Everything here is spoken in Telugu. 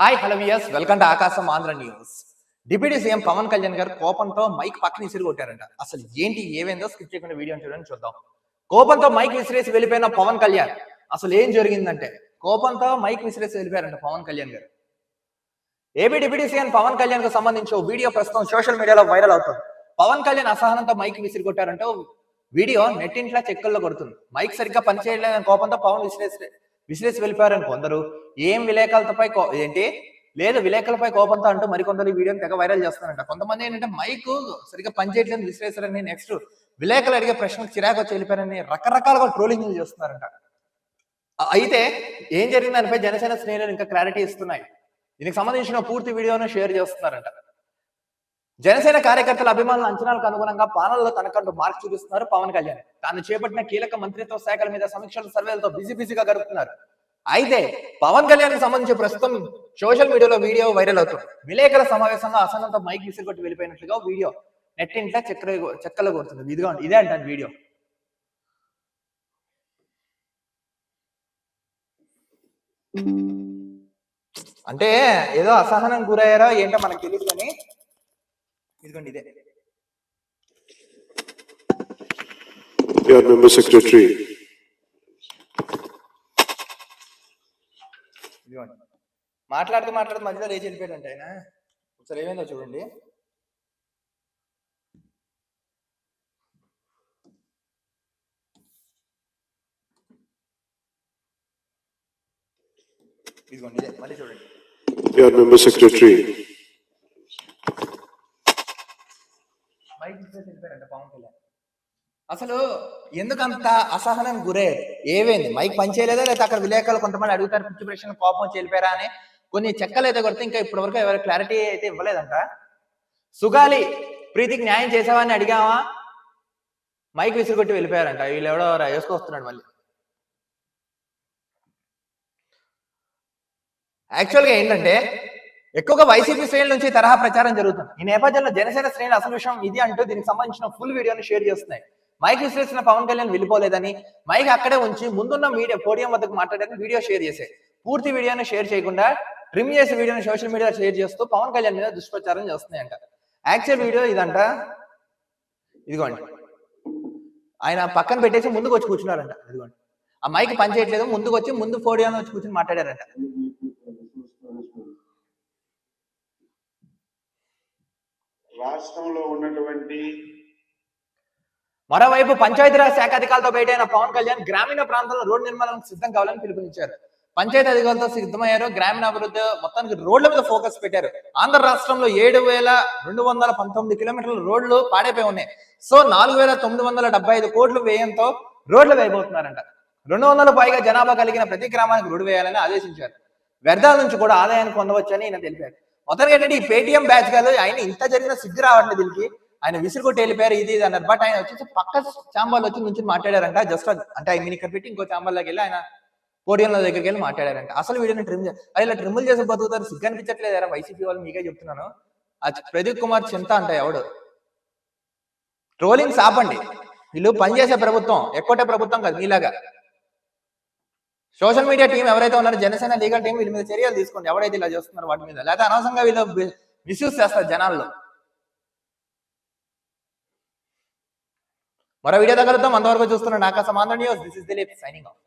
Hi hello viewers welcome to Aakasam Andhra news deputy CM Pawan Kalyan garu కోపంతో మైక్ పక్కన విసిరి కొట్టారంట. అసలు ఏంటి ఏమైందో స్కిప్ చేయకుండా వీడియో చూడండి చూద్దాం. కోపంతో మైక్ విసిరేసి వెళ్ళిపోయిన పవన్ కళ్యాణ్ అసలు ఏం జరిగిందంటే కోపంతో మైక్ విసిరేసి వెళ్ళిపోయారంట పవన్ కళ్యాణ్ గారు. ఏపీ డిప్యూటీ సీఎం పవన్ కళ్యాణ్కు సంబంధించి వీడియో ప్రస్తుతం సోషల్ మీడియాలో వైరల్ అవుతుంది. పవన్ కళ్యాణ్ అసహనంతో మైక్ విసిరి కొట్టారంటే. వీడియో నెట్టింట్లో చెక్కల్లో కొడుతుంది. మైక్ సరిగ్గా పనిచేయలేదని కోపంతో పవన్ విసిరేసి విసిరేసి వెళ్ళిపోయారని కొందరు ఏం విలేకరులపై కో- ఏంటి లేదు విలేకరులపై కోపంతో అంటూ మరికొందరు ఈ వీడియోని తెగ వైరల్ చేస్తున్నారంట. కొంతమంది ఏంటంటే మైక్ సరిగ్గా పనిచేయట్లేదు విసిరేశారని నెక్స్ట్ విలేకరులు అడిగే ప్రశ్నకు చిరాకు వచ్చి వెళ్ళిపోయారని రకరకాలుగా ట్రోలింగ్ చేస్తున్నారంట. అయితే ఏం జరిగింది? దానిపై జనసేన శ్రేణులు ఇంకా క్లారిటీ ఇస్తున్నాయి. దీనికి సంబంధించిన పూర్తి వీడియోను షేర్ చేస్తున్నారంట. జనసేన కార్యకర్తల అభిమానుల అంచనాలకు అనుగుణంగా పాలనలో తనకంటూ మార్క్ చూపిస్తున్నారు పవన్ కళ్యాణ్. తాను చేపట్టిన కీలక మంత్రిత్వ శాఖల మీద సమీక్షలు సర్వేలతో బిజీ బిజీగా గడుపుతున్నారు. అయితే పవన్ కళ్యాణ్ సంబంధించి ప్రస్తుతం సోషల్ మీడియాలో వీడియో వైరల్ అవుతుంది. విలేకరుల సమావేశంలో అసనంతో మైక్ విసిరికొట్టి వెళ్ళిపోయినట్లుగా వీడియో నెట్ ఇంట్లో చక్కెర చెక్కలు కొడుతుంది. ఇదిగా ఇదే అంటాను వీడియో. అంటే ఏదో అసహనం గురయ్యారో ఏంటో మనకు తెలియదు కానీ ఇదిగోండి ఇదే. Your member secretary. మాట్లాడుతూ మాట్లాడుతూ మధ్యలో లేచి వెళ్ళిపోయాడంట ఆయన. ఒకసారి ఏమైందో చూడండి. ఇదిగోండి ఇదే మళ్ళీ చూడండి. Your member secretary. మైక్ వెళ్ళిపోయారంట పవన్ కళ్యాణ్ అసలు ఎందుకంత అసహనం గురయ్యారు ఏమైంది? మైక్ పనిచేయలేదా లేదా అక్కడ విలేకరులు కొంతమంది అడుగుతారు పిచ్చి ప్రశ్న కోపం చెల్లిపోయారా? అని. కొన్ని చెక్కలు అయితే కొడితే ఇంకా ఇప్పటి వరకు ఎవరు క్లారిటీ అయితే ఇవ్వలేదంట. సుగాలి ప్రీతికి న్యాయం చేసావని అడిగావా? మైక్ విసిరికొట్టి వెళ్ళిపోయారంట. వీళ్ళు ఎవడో వేసుకొస్తున్నాడు మళ్ళీ. యాక్చువల్గా ఏంటంటే ఎక్కువగా వైసీపీ శ్రేణుల నుంచి తరహా ప్రచారం జరుగుతుంది. ఈ నేపథ్యంలో జనసేన శ్రేణులు అసలు విషయం ఇది అంటూ దీనికి సంబంధించిన ఫుల్ వీడియోని షేర్ చేస్తున్నాయి. మైక్ విశ్లేషణ పవన్ కళ్యాణ్ వెళ్ళిపోలేదని మైక్ అక్కడే ఉంచి ముందున్న మీడియా పోడియం వద్దకు మాట్లాడని వీడియో షేర్ చేశాయి పూర్తి వీడియోని షేర్ చేయకుండా ట్రిమ్ చేసే వీడియోని సోషల్ మీడియా షేర్ చేస్తూ పవన్ కళ్యాణ్ మీద దుష్ప్రచారం చేస్తున్నాయంట యాక్చువల్ వీడియో ఇదంట. ఇదిగోండి. ఆయన పక్కన పెట్టేసి ముందుకు వచ్చి కూర్చున్నారంట. ఇదిగోండి. ఆ మైక్ పనిచేయట్లేదు. ముందుకు వచ్చి ముందు పోడియం వచ్చి కూర్చుని మాట్లాడారంట. రాష్ట్రంలో ఉన్నటువంటి మరోవైపు పంచాయతీరాజ్ శాఖ అధికారులతో భేటైన పవన్ కళ్యాణ్ గ్రామీణ ప్రాంతాల్లో రోడ్డు నిర్మాణానికి సిద్ధం కావాలని పిలుపునిచ్చారు. పంచాయతీ అధికారులతో సిద్ధమయ్యారు. గ్రామీణ అభివృద్ధి మొత్తానికి రోడ్ల మీద ఫోకస్ పెట్టారు. ఆంధ్ర రాష్ట్రంలో ఏడు వేల రెండు వందల పంతొమ్మిది కిలోమీటర్ల రోడ్లు పాడైపోయి ఉన్నాయి. సో నాలుగు వేల తొమ్మిది వందల డెబ్బై ఐదు కోట్లు వ్యయంతో రోడ్లు వేయబోతున్నారంట. రెండు వందల పైగా జనాభా కలిగిన ప్రతి గ్రామానికి రోడ్డు వేయాలని ఆదేశించారు. వ్యర్థాల నుంచి కూడా ఆదాయాన్ని పొందవచ్చని ఈయన తెలిపారు. మొత్తానికి ఏంటంటే ఈ పేటిఎం బ్యాచ్ కాదు ఆయన ఇంత జరిగిన సిగ్గు రావట్లేదు దీనికి ఆయన విసిరికొట్టి వెళ్ళిపోయారు ఇది ఇది అన్నారు. బట్ ఆయన వచ్చేసి పక్క చాంబాల్ వచ్చి నుంచి మాట్లాడారంట. జస్ట్ అంటే ఐ మీన్ ఇక్కడ పెట్టి ఇంకో చాంబాల్లోకి వెళ్ళి ఆయన పోడియంలో దగ్గరికి వెళ్ళి మాట్లాడారంట. అసలు వీడియోని ట్రిమ్ అది ఇలా ట్రిమ్లు చేసి బతుకుతారు. సిగ్గు అనిపించట్లేదా వైసీపీ వాళ్ళు మీకే చెప్తున్నాను. ఆ ప్రదీప్ కుమార్ చింత అంట ఎవడు? ట్రోలింగ్స్ ఆపండి. వీళ్ళు పనిచేసే ప్రభుత్వం ఎక్కువటే ప్రభుత్వం కాదు మీలాగా. సోషల్ మీడియా టీం ఎవరైతే ఉన్నారో జనసేన లీగల్ టీం వీళ్ళ మీద చర్యలు తీసుకోండి. ఎవరైతే ఇలా చేస్తున్నారో వాటి మీద. లేకపోతే అనవసరంగా వీళ్ళు మిస్యూజ్ చేస్తారు జనాల్లో. మరో వీడియో దగ్గరతో అంతవరకు చూస్తున్న నాకా సమాధానం news. This is Dilip signing off